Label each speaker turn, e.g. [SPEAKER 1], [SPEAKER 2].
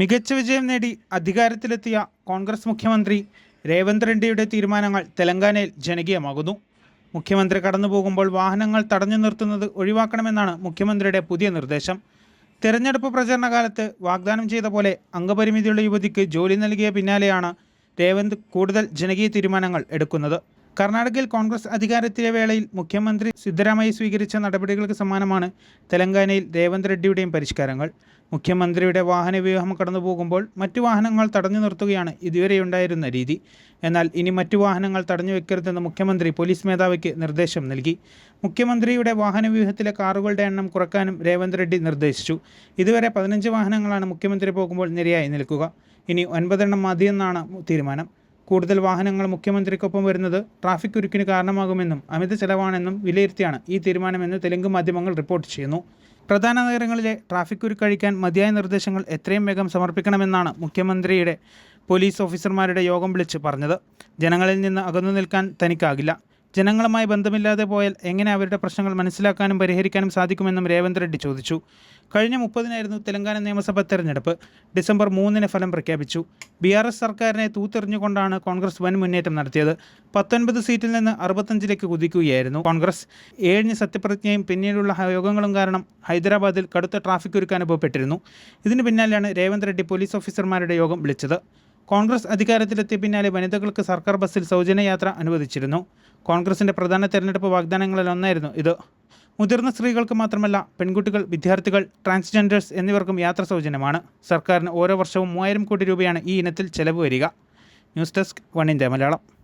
[SPEAKER 1] മികച്ച വിജയം നേടി അധികാരത്തിലെത്തിയ കോൺഗ്രസ് മുഖ്യമന്ത്രി രേവന്ത് റെഡ്ഡിയുടെ തീരുമാനങ്ങൾ തെലങ്കാനയിൽ ജനകീയമാകുന്നു. മുഖ്യമന്ത്രി കടന്നു പോകുമ്പോൾ വാഹനങ്ങൾ തടഞ്ഞു നിർത്തുന്നത് ഒഴിവാക്കണമെന്നാണ് മുഖ്യമന്ത്രിയുടെ പുതിയ നിർദ്ദേശം. തെരഞ്ഞെടുപ്പ് പ്രചരണ കാലത്ത് വാഗ്ദാനം ചെയ്ത പോലെ അംഗപരിമിതിയുള്ള യുവതിക്ക് ജോലി നൽകിയ പിന്നാലെയാണ് രേവന്ത് കൂടുതൽ ജനകീയ തീരുമാനങ്ങൾ എടുക്കുന്നത്. കർണാടകയിൽ കോൺഗ്രസ് അധികാരത്തിലെ വേളയിൽ മുഖ്യമന്ത്രി സിദ്ധരാമയ്യ സ്വീകരിച്ച നടപടികൾക്ക് സമാനമാണ് തെലങ്കാനയിൽ രേവന്ത് റെഡ്ഡിയുടെയും പരിഷ്കാരങ്ങൾ. മുഖ്യമന്ത്രിയുടെ വാഹനവ്യൂഹം കടന്നു പോകുമ്പോൾ മറ്റു വാഹനങ്ങൾ തടഞ്ഞു നിർത്തുകയാണ് ഇതുവരെയുണ്ടായിരുന്ന രീതി. എന്നാൽ ഇനി മറ്റു വാഹനങ്ങൾ തടഞ്ഞു വെക്കരുതെന്ന് മുഖ്യമന്ത്രി പോലീസ് മേധാവിക്ക് നിർദ്ദേശം നൽകി. മുഖ്യമന്ത്രിയുടെ വാഹനവ്യൂഹത്തിലെ കാറുകളുടെ എണ്ണം കുറക്കാനും രേവന്ത് റെഡ്ഡി നിർദ്ദേശിച്ചു. ഇതുവരെ പതിനഞ്ച് വാഹനങ്ങളാണ് മുഖ്യമന്ത്രി പോകുമ്പോൾ നിരയായി നിൽക്കുക. ഇനി ഒൻപതെണ്ണം മതിയെന്നാണ് തീരുമാനം. കൂടുതൽ വാഹനങ്ങൾ മുഖ്യമന്ത്രിക്കൊപ്പം വരുന്നത് ട്രാഫിക് കുരുക്കിന് കാരണമാകുമെന്നും അമിത ചെലവാണെന്നും വിലയിരുത്തിയാണ് ഈ തീരുമാനമെന്ന് തെലുങ്ക് മാധ്യമങ്ങൾ റിപ്പോർട്ട് ചെയ്യുന്നു. പ്രധാന നഗരങ്ങളിലെ ട്രാഫിക് കുരുക്കഴിക്കാൻ മതിയായ നിർദ്ദേശങ്ങൾ എത്രയും വേഗം സമർപ്പിക്കണമെന്നാണ് മുഖ്യമന്ത്രിയുടെ പോലീസ് ഓഫീസർമാരുടെ യോഗം വിളിച്ച് പറഞ്ഞത്. ജനങ്ങളിൽ നിന്ന് അകന്നു നിൽക്കാൻ തനിക്കാകില്ല. ജനങ്ങളുമായി ബന്ധമില്ലാതെ പോയാൽ എങ്ങനെ അവരുടെ പ്രശ്നങ്ങൾ മനസ്സിലാക്കാനും പരിഹരിക്കാനും സാധിക്കുമെന്നും രേവന്ത് റെഡ്ഡി ചോദിച്ചു. കഴിഞ്ഞ മുപ്പതിനായിരുന്നു തെലങ്കാന നിയമസഭാ തെരഞ്ഞെടുപ്പ്. ഡിസംബർ മൂന്നിന് ഫലം പ്രഖ്യാപിച്ചു. ബി ആർ എസ് സർക്കാരിനെ തൂത്തെറിഞ്ഞുകൊണ്ടാണ് കോൺഗ്രസ് വൻ മുന്നേറ്റം നടത്തിയത്. പത്തൊൻപത് സീറ്റിൽ നിന്ന് അറുപത്തഞ്ചിലേക്ക് കുതിക്കുകയായിരുന്നു കോൺഗ്രസ്. ഏഴിന് സത്യപ്രതിജ്ഞയും പിന്നീടുള്ള യോഗങ്ങളും കാരണം ഹൈദരാബാദിൽ കടുത്ത ട്രാഫിക് ഒരുക്കാൻ അനുഭവപ്പെട്ടിരുന്നു. ഇതിന് പിന്നാലെയാണ് രേവന്ത് റെഡ്ഡി പോലീസ് ഓഫീസർമാരുടെ യോഗം വിളിച്ചത്. കോൺഗ്രസ് അധികാരത്തിലെത്തിയ പിന്നാലെ വനിതകൾക്ക് സർക്കാർ ബസ്സിൽ സൗജന്യ യാത്ര അനുവദിച്ചിരുന്നു. കോൺഗ്രസിന്റെ പ്രധാന തെരഞ്ഞെടുപ്പ് വാഗ്ദാനങ്ങളിൽ ഒന്നായിരുന്നു ഇത്. മുതിർന്ന സ്ത്രീകൾക്ക് മാത്രമല്ല പെൺകുട്ടികൾ വിദ്യാർത്ഥികൾ ട്രാൻസ്ജെൻഡേഴ്സ് എന്നിവർക്കും യാത്ര സൗജന്യമാണ്. സർക്കാരിന് ഓരോ വർഷവും മൂവായിരം കോടി രൂപയാണ് ഈ ഇനത്തിൽ ചെലവ് വരിക. News desk one India Malayalam.